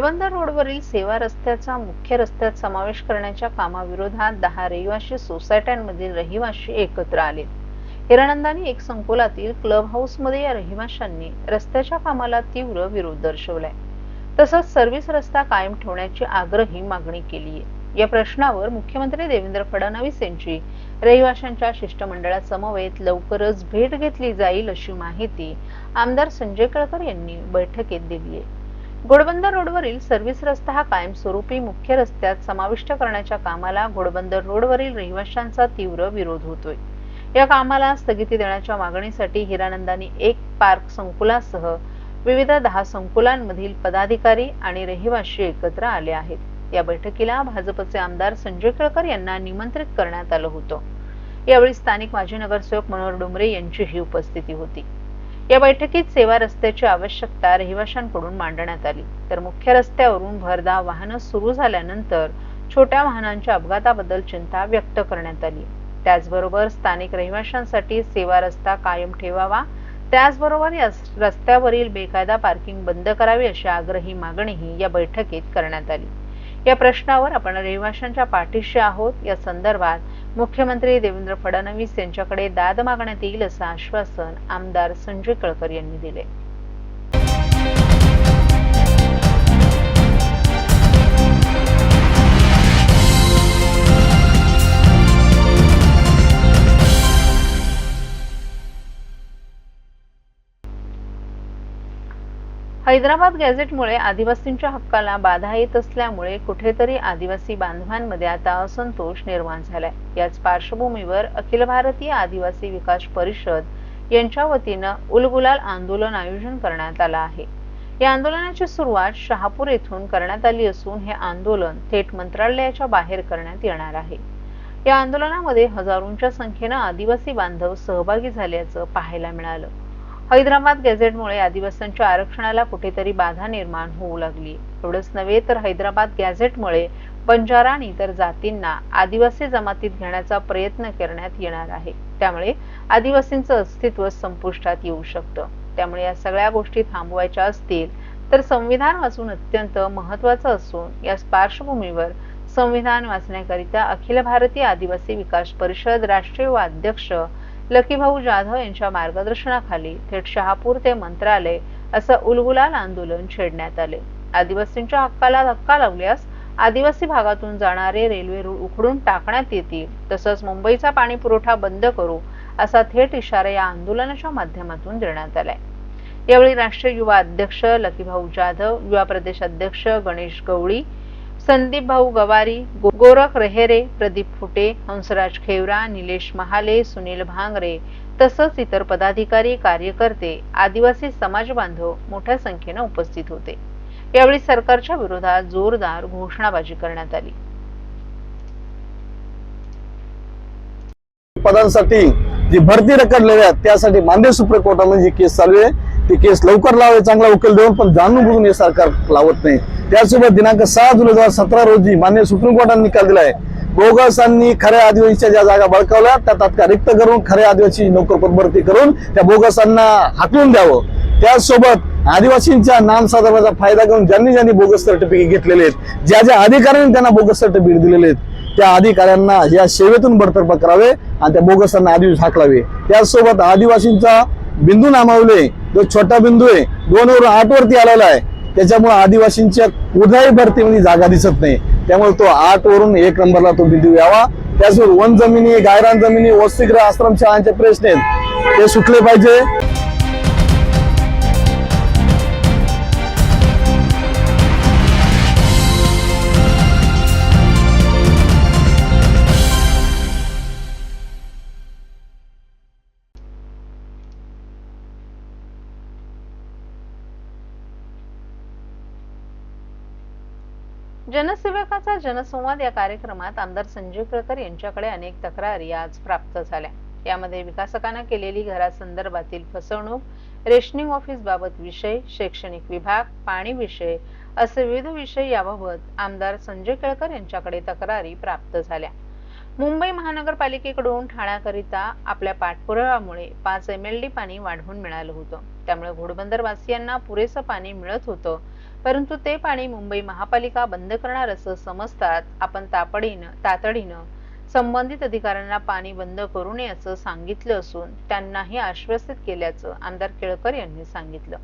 घोडबंदर रोडवरील सेवा रस्त्याचा मुख्य रस्त्यात समावेश करण्याच्या कामाविरोधात दहा रहिवासी सोसायट्यांमधील रहिवासी एकत्र आले. हिरानंदानी एक संकुलातील क्लब हाऊसमध्ये या रहिवाशांनी रस्त्याच्या कामाला तीव्र विरोध दर्शवलाय. तसंच सर्व्हिस रस्ता कायम ठेवण्याची आग्रही मागणी केली आहे या प्रश्नावर मुख्यमंत्री देवेंद्र फडणवीस यांची रहिवाशांच्या शिष्टमंडळासमवेत लवकरच भेट घेतली जाईल अशी माहिती आमदार संजय कळकर यांनी बैठकीत दिली आहे घोडबंदर रोडवरील सर्व्हिस रस्ता हा कायमस्वरूपी मुख्य रस्त्यात समाविष्ट करण्याच्या कामाला घोडबंदर रोडवरील रहिवाशांचा तीव्र विरोध होतोय. या कामाला स्थगिती देण्याच्या मागणीसाठी हिरानंदानी एक पार्क संकुलासह विविध दहा संकुलांमधील पदाधिकारी आणि रहिवाशी एकत्र आले आहेत. या बैठकीला भाजपचे आमदार संजय केळकर यांना निमंत्रित करण्यात आलं होतं. यावेळी स्थानिक माजी नगरसेवक मनोहर डोंगरे यांचीही उपस्थिती होती. या बैठकीत सेवा रस्त्याची आवश्यकता रहिवाशांकडून मांडण्यात आली. तर मुख्य रस्त्यावरून भरधाव वाहनं सुरू झाल्यानंतर छोट्या वाहनांच्या अपघाताबद्दल चिंता व्यक्त करण्यात आली. त्याचबरोबर स्थानिक रहिवाशांसाठी सेवा रस्ता कायम ठेवावा त्याचबरोबर या रस्त्यावरील बेकायदा पार्किंग बंद करावी अशी आग्रही मागणीही या बैठकीत करण्यात आली. या प्रश्नावर आपण रहिवाशांच्या पाठीशी आहोत. या संदर्भात मुख्यमंत्री देवेंद्र फडणवीस यांच्याकडे दाद मागण्यात येईल असं आश्वासन आमदार संजय कळकर यांनी दिले. हैदराबाद गॅझेटमुळे आदिवासींच्या हक्काला बाधा येत असल्यामुळे कुठेतरी आदिवासी बांधवांमध्ये आता असंतोष निर्माण झालाय. याच पार्श्वभूमीवर अखिल भारतीय आदिवासी विकास परिषद यांच्या वतीनं उलगुलाल आंदोलन आयोजन करण्यात आलं आहे. या आंदोलनाची सुरुवात शहापूर येथून करण्यात आली असून हे आंदोलन थेट मंत्रालयाच्या बाहेर करण्यात येणार आहे. या आंदोलनामध्ये हजारोंच्या संख्येनं आदिवासी बांधव सहभागी झाल्याचं पाहायला मिळालं. हैदराबाद गॅझेटमुळे आदिवासींच्या आरक्षणाला कुठेतरी बाधा निर्माण होऊ लागली. एवढंच नव्हे तर हैदराबाद गॅझेटमुळे बंजारा आणि इतर जातींना आदिवासी जमातीत घेण्याचा प्रयत्न करण्यात येणार आहे. त्यामुळे आदिवासींचं अस्तित्व संपुष्टात येऊ शकतं. त्यामुळे या सगळ्या गोष्टी थांबवायच्या असतील तर संविधान वाचून अत्यंत महत्वाचं असून या पार्श्वभूमीवर संविधान वाचण्याकरिता अखिल भारतीय आदिवासी विकास परिषद राष्ट्रीय व अध्यक्ष लकीभाऊ जाधव यांच्या मार्गदर्शनाखाली थेट शहापूर ते मंत्रालय असं उलगुलाल आंदोलन छेडण्यात आले. आदिवासींच्या हक्काला धक्का लावल्यास आदिवासी भागातून जाणारे रेल्वे रूळ उखडून टाकण्यात येतील तसंच मुंबईचा पाणी पुरवठा बंद करू असा थेट इशारा या आंदोलनाच्या माध्यमातून देण्यात आलाय. यावेळी राष्ट्रीय युवा अध्यक्ष लकीभाऊ जाधव युवा प्रदेश अध्यक्ष गणेश गवळी संदीप भाऊ गवारी गोरख रेहेरे प्रदीप फुटे हंसराज खेवरा निलेश महाले सुनील भांगरे तसंच इतर पदाधिकारी कार्यकर्ते आदिवासी समाज बांधव मोठ्या संख्येनं उपस्थित होते. यावेळी सरकारच्या विरोधात जोरदार घोषणाबाजी करण्यात आली. पदांसाठी जी भरती रखडलेल्या आहेत त्यासाठी मान्य सुप्रीम कोर्टामध्ये जी केस चालू आहे. ते केस लवकर लावावी चांगला उकेल देऊन पण जाणून बुजून हे सरकार लावत नाही. त्यासोबत दिनांक सहा जुलै दोन हजार सतरा रोजी मान्य सुप्रीम कोर्टाने निकाल दिलाय बोगसांनी खऱ्या आदिवासीच्या ज्या जागा बळकावल्या त्या तात्काळ रिक्त करून खऱ्या आदिवासी नोकर भरती करून त्या बोगसांना हाकलून द्यावं. त्यासोबत आदिवासींच्या नामसाधारणाचा साधनाचा फायदा घेऊन ज्यांनी ज्यांनी बोगस सर्टिफिकेट घेतलेले आहेत ज्या ज्या अधिकाऱ्यांनी त्यांना बोगस सर्टिफिकेट दिलेले आहेत त्या अधिकाऱ्यांना या सेवेतून बडतर्फ करावे आणि त्या बोगसांना आदिवासी हाकलावे. त्यासोबत आदिवासींचा बिंदू नामावले. जो छोटा बिंदू आहे दोन वर आठ वरती आलेला आहे. त्याच्यामुळे आदिवासींच्या कुठल्याही भरतीमध्ये जागा दिसत नाही. त्यामुळे तो आठ वरून एक नंबरला तो बिंदू यावा. त्याचबरोबर वन जमिनी गायरान जमिनी वस्तिग्रह आश्रमशाळांचे प्रश्न आहेत. ते सुटले पाहिजे. जनसेवकाचा जनसंवाद या कार्यक्रमात आमदार संजय केळकर यांच्याकडे अनेक तक्रारी आज प्राप्त झाल्या. यामध्ये विकासकांना केलेली घरासंदर्भातील फसवणूक रेशनिंग ऑफिस बाबत विषय शैक्षणिक विभाग पाणी विषय असे विविध विषय याबाबत आमदार संजय केळकर यांच्याकडे तक्रारी प्राप्त झाल्या. मुंबई महानगरपालिकेकडून ठाण्याकरिता आपल्या पाठपुराव्यामुळे पाच एम एल डी पाणी वाढवून मिळालं होतं. त्यामुळे घोडबंदर वासियांना पुरेसं पाणी मिळत होतं परंतु ते पाणी मुंबई महापालिका बंद करणार असं समजतात. आपण तापडीनं तातडीनं संबंधित अधिकाऱ्यांना पाणी बंद करू नये असं सांगितलं असून त्यांनाही आश्वसित केल्याचं आमदार केळकर यांनी सांगितलं.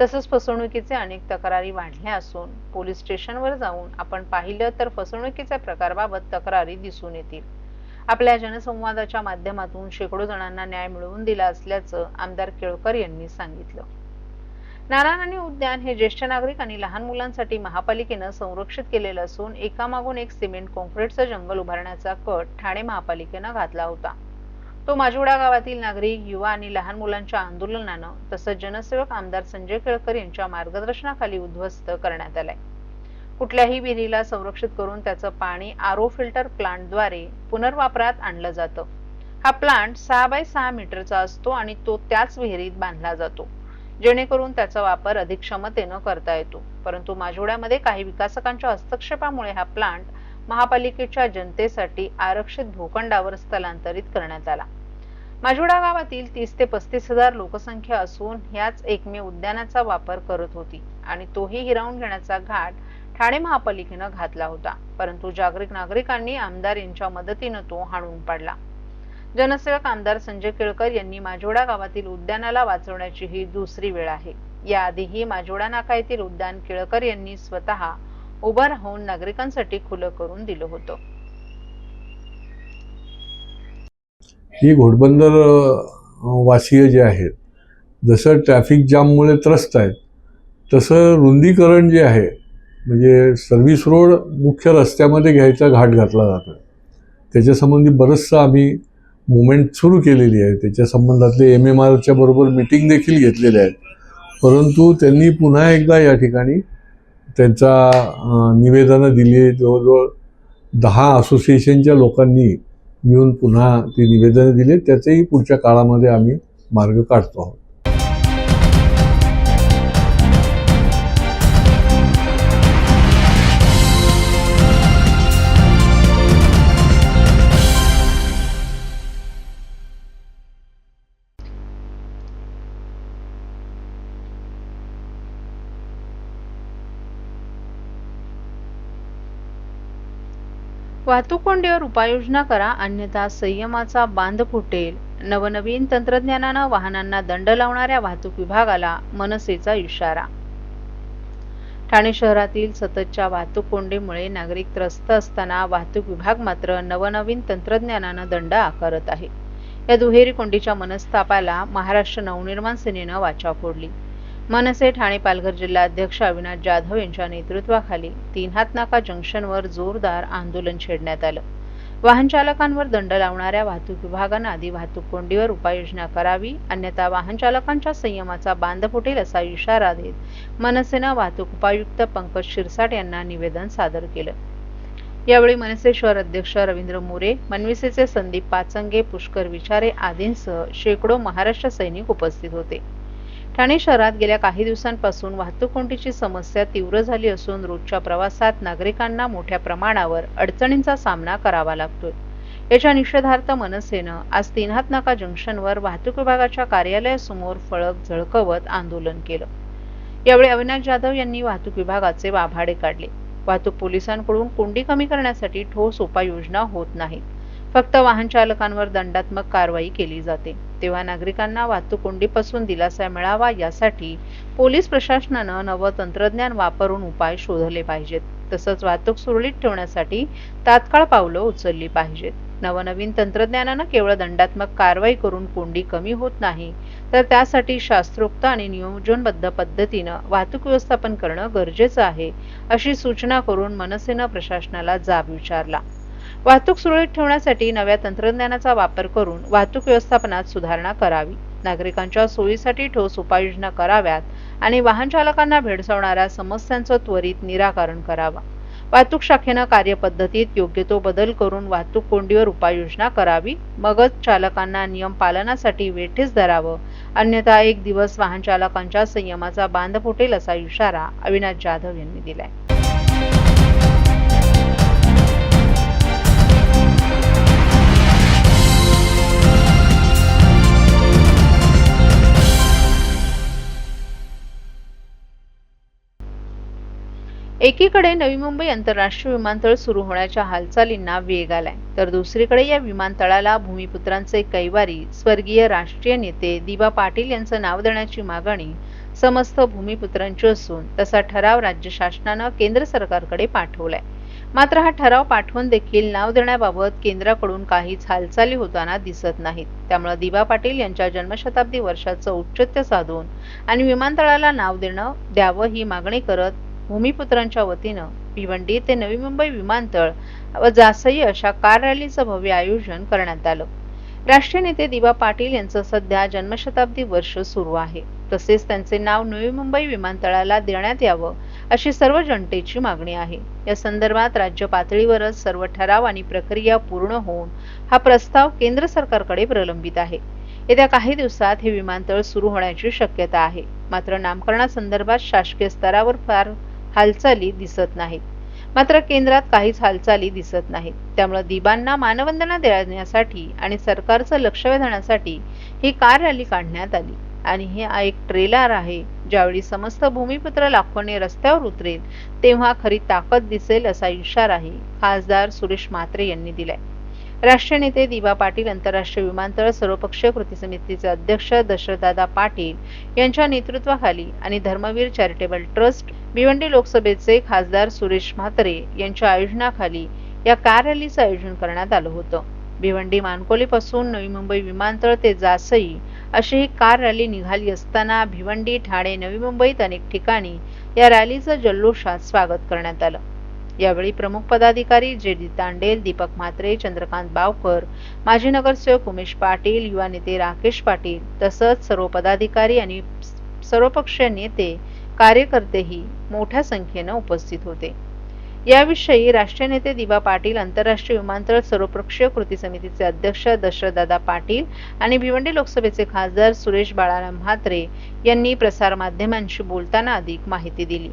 तसंच फसवणुकीचे अनेक तक्रारी वाढल्या असून पोलीस स्टेशनवर जाऊन आपण पाहिलं तर फसवणुकीच्या प्रकाराबाबत तक्रारी दिसून येतील. आपल्या जनसंवादाच्या माध्यमातून शेकडो जणांना न्याय मिळवून दिला असल्याचं आमदार केळकर यांनी सांगितलं. नारायणी उद्यान हे ज्येष्ठ नागरिक आणि लहान मुलांसाठी महापालिकेनं संरक्षित केलेलं असून एकामागून एक सिमेंट कॉन्क्रीटचं जंगल उभारण्याचा कट ठाणे महापालिकेनं घातला होता. तो माजुडा गावातील नागरिक युवा आणि लहान मुलांच्या आंदोलनानं तसंच जनसेवक आमदार संजय केळकर यांच्या मार्गदर्शनाखाली उद्ध्वस्त करण्यात आलाय. कुठल्याही विहिरीला संरक्षित करून त्याचं पाणी आरो फिल्टर प्लांटद्वारे पुनर्वापरात आणलं जातं. हा प्लांट सहा बाय सहा मीटरचा असतो आणि तो त्याच विहिरीत बांधला जातो. जेणेकरून त्याचा वापर अधिक क्षमतेनं करता येतो. परंतु माजोड्यामध्ये काही विकासकांच्या हस्तक्षेपामुळे हा प्लांट महापालिकेच्या जनतेसाठी आरक्षित भूखंडावर स्थलांतरित करण्यात आला. माजोडा गावातील तीस ते पस्तीस हजार लोकसंख्या असून ह्याच एकमेव उद्यानाचा वापर करत होती आणि तोही हिरावून घेण्याचा घाट ठाणे महापालिकेनं घातला होता. परंतु जागरिक नागरिकांनी आमदार यांच्या मदतीनं तो हाणून पाडला. जनसेवक आमदार संजय केळकर यांनी माजोडा गावातील उद्यानाला वाचवण्याची ही दुसरी वेळ आहे. याआधीही माजोडा नाका येथील उद्यान केळकर यांनी स्वतः उभं राहून नागरिकांसाठी खुलं करून दिलं होतं. ही घोडबंदर वासीय जे आहेत जसं ट्रॅफिक जाममुळे त्रस्त आहेत तसं रुंदीकरण जे आहे म्हणजे सर्व्हिस रोड मुख्य रस्त्यामध्ये घ्यायचा घाट घातला जातो त्याच्यासंबंधी बरंचसं आम्ही मुवमेंट सुरू केलेली आहे. त्याच्या संबंधातले एम एम आरच्या बरोबर मिटिंग देखील घेतलेल्या आहेत. परंतु त्यांनी पुन्हा एकदा या ठिकाणी त्यांचा निवेदनं दिली जवळजवळ दहा असोसिएशनच्या लोकांनी मिळून पुन्हा ती निवेदनं दिली त्याचेही पुढच्या काळामध्ये आम्ही मार्ग काढतो आहोत. वाहतूक कोंडीवर उपाययोजना करा अन्यथा संयमाचा बांध फुटेल. नवनवीन तंत्रज्ञानानं वाहनांना दंड लावणाऱ्या वाहतूक विभागाला मनसेचा इशारा. ठाणे शहरातील सततच्या वाहतूक कोंडीमुळे नागरिक त्रस्त असताना वाहतूक विभाग मात्र नवनवीन तंत्रज्ञानानं दंड आकारत आहे. या दुहेरी कोंडीच्या मनस्तापाला महाराष्ट्र नवनिर्माण सेनेनं वाचा फोडली. मनसे ठाणे पालघर जिल्हा अध्यक्ष अविनाश जाधव यांच्या नेतृत्वाखाली तीन हातनाका जंक्शनवर जोरदार आंदोलन छेडण्यात आलं. वाहन चालकांवर दंड लावणाऱ्या वाहतूक विभागानं आधी वाहतूक कोंडीवर उपाययोजना करावी अन्यथा वाहन चालकांच्या संयमाचा बांध फुटेल असा इशारा देत मनसेनं वाहतूक उपायुक्त पंकज शिरसाट यांना निवेदन सादर केलं. यावेळी मनसे शहर अध्यक्ष रवींद्र मोरे मनविसेचे संदीप पाचंगे पुष्कर विचारे आदींसह शेकडो महाराष्ट्र सैनिक उपस्थित होते. ठाणे शहरात गेल्या काही दिवसांपासून वाहतूक कोंडीची समस्या तीव्र झाली असून रोजच्या प्रवासात नागरिकांना मोठ्या प्रमाणावर अडचणींचा सामना करावा लागतोय. याच्या निषेधार्थ मनसेनं आज तीनहात नाका जंक्शनवर वाहतूक विभागाच्या कार्यालयासमोर फळक झळकवत आंदोलन केलं. यावेळी अविनाश जाधव यांनी वाहतूक विभागाचे वाभाडे काढले. वाहतूक पोलिसांकडून कोंडी कमी करण्यासाठी ठोस उपाययोजना होत नाहीत. फक्त वाहन चालकांवर दंडात्मक कारवाई केली जाते. तेव्हा नागरिकांना वाहतूक कोंडीपासून दिलासा मिळावा यासाठी पोलीस प्रशासनानं नवं तंत्रज्ञान वापरून उपाय शोधले पाहिजेत. तसंच वाहतूक सुरळीत ठेवण्यासाठी तात्काळ पावलं उचलली पाहिजेत. नवनवीन तंत्रज्ञानानं केवळ दंडात्मक कारवाई करून कोंडी कमी होत नाही तर त्यासाठी शास्त्रोक्त आणि नियोजनबद्ध पद्धतीनं वाहतूक व्यवस्थापन करणं गरजेचं आहे अशी सूचना करून मनसेनं प्रशासनाला जाब विचारला. वाहतूक सुरळीत ठेवण्यासाठी नव्या तंत्रज्ञानाचा वापर करून वाहतूक व्यवस्थापनात सुधारणा करावी. नागरिकांच्या सोयीसाठी ठोस उपाययोजना कराव्यात आणि वाहन चालकांना भेडसावणाऱ्या समस्यांचं त्वरित निराकरण करावा. वाहतूक शाखेनं कार्यपद्धतीत योग्य तो बदल करून वाहतूक कोंडीवर उपाययोजना करावी. मगच चालकांना नियम पालनासाठी वेठीस धरावं. अन्यथा एक दिवस वाहन चालकांच्या संयमाचा बांध फुटेल असा इशारा अविनाश जाधव यांनी दिलाय. एकीकडे नवी मुंबई आंतरराष्ट्रीय विमानतळ सुरू होण्याच्या हालचालींना वेग आलाय तर दुसरीकडे या विमानतळाला भूमिपुत्रांचे कैवारी स्वर्गीय राष्ट्रीय नेते दिबा पाटील यांचं नाव देण्याची मागणी समस्त भूमिपुत्रांची असून तसा ठराव राज्य शासनानं केंद्र सरकारकडे पाठवलाय. मात्र हा ठराव पाठवून देखील नाव देण्याबाबत केंद्राकडून काहीच हालचाली होताना दिसत नाहीत. त्यामुळे दिबा पाटील यांच्या जन्मशताब्दी वर्षाचं औचित्य साधून आणि विमानतळाला नाव देणं द्यावं ही मागणी करत भूमिपुत्रांच्या वतीनं भिवंडी ते नवी मुंबई विमानतळ व जासई अशा कार रॅलीचं भव्य आयोजन करण्यात आलं. राष्ट्रीय नेते दिवा पाटील यांचं सध्या जन्मशताब्दी वर्ष सुरू आहे. तसेच त्यांचे नाव नवी मुंबई विमानतळाला देण्यात यावं अशी सर्व जनतेची मागणी आहे. या संदर्भात राज्य पातळीवरच सर्व ठराव आणि प्रक्रिया पूर्ण होऊन हा प्रस्ताव केंद्र सरकारकडे प्रलंबित आहे. येत्या काही दिवसात हे विमानतळ सुरू होण्याची शक्यता आहे. मात्र नामकरणासंदर्भात शासकीय स्तरावर फार हालचाली दिसत नाहीत. मात्र केंद्रात काहीच हालचाली दिसत नाहीत. त्यामुळे दिबांना मानवंदना देण्यासाठी आणि सरकारचं लक्ष वेधण्यासाठी ही कार रॅली काढण्यात आली. आणि हे एक ट्रेलर आहे ज्यावेळी समस्त भूमिपुत्र लाखोने रस्त्यावर उतरेल तेव्हा खरी ताकद दिसेल असा इशाराही खासदार सुरेश म्हात्रे यांनी दिलाय. राष्ट्रीय नेते दिबा पाटील आंतरराष्ट्रीय विमानतळ सर्वपक्षीय कृती समितीचे अध्यक्ष दशरथदादा पाटील यांच्या नेतृत्वाखाली आणि धर्मवीर चॅरिटेबल ट्रस्ट भिवंडी लोकसभेचे खासदार सुरेश म्हात्रे यांच्या आयोजनाखाली या कार रॅलीचं आयोजन करण्यात आलं होतं. भिवंडी मानकोलीपासून नवी मुंबई विमानतळ ते जासई अशी ही कार रॅली निघाली असताना भिवंडी ठाणे नवी मुंबईत अनेक ठिकाणी या रॅलीचं जल्लोषात स्वागत करण्यात आलं. यावेळी प्रमुख पदाधिकारी जे डी तांडेल दीपक म्हात्रे चंद्रकांत बावकर माजी नगरसेवक उमेश पाटील युवा नेते राकेश पाटील तसंच सर्व पदाधिकारी आणि सर्वपक्षीय नेते कार्यकर्तेही मोठ्या संख्येनं उपस्थित होते. याविषयी राष्ट्रीय नेते दिवा पाटील आंतरराष्ट्रीय विमानतळ सर्वपक्षीय कृती समितीचे अध्यक्ष दशरथदादा पाटील आणि भिवंडी लोकसभेचे खासदार सुरेश बाळाराम म्हात्रे यांनी प्रसारमाध्यमांशी बोलताना अधिक माहिती दिली.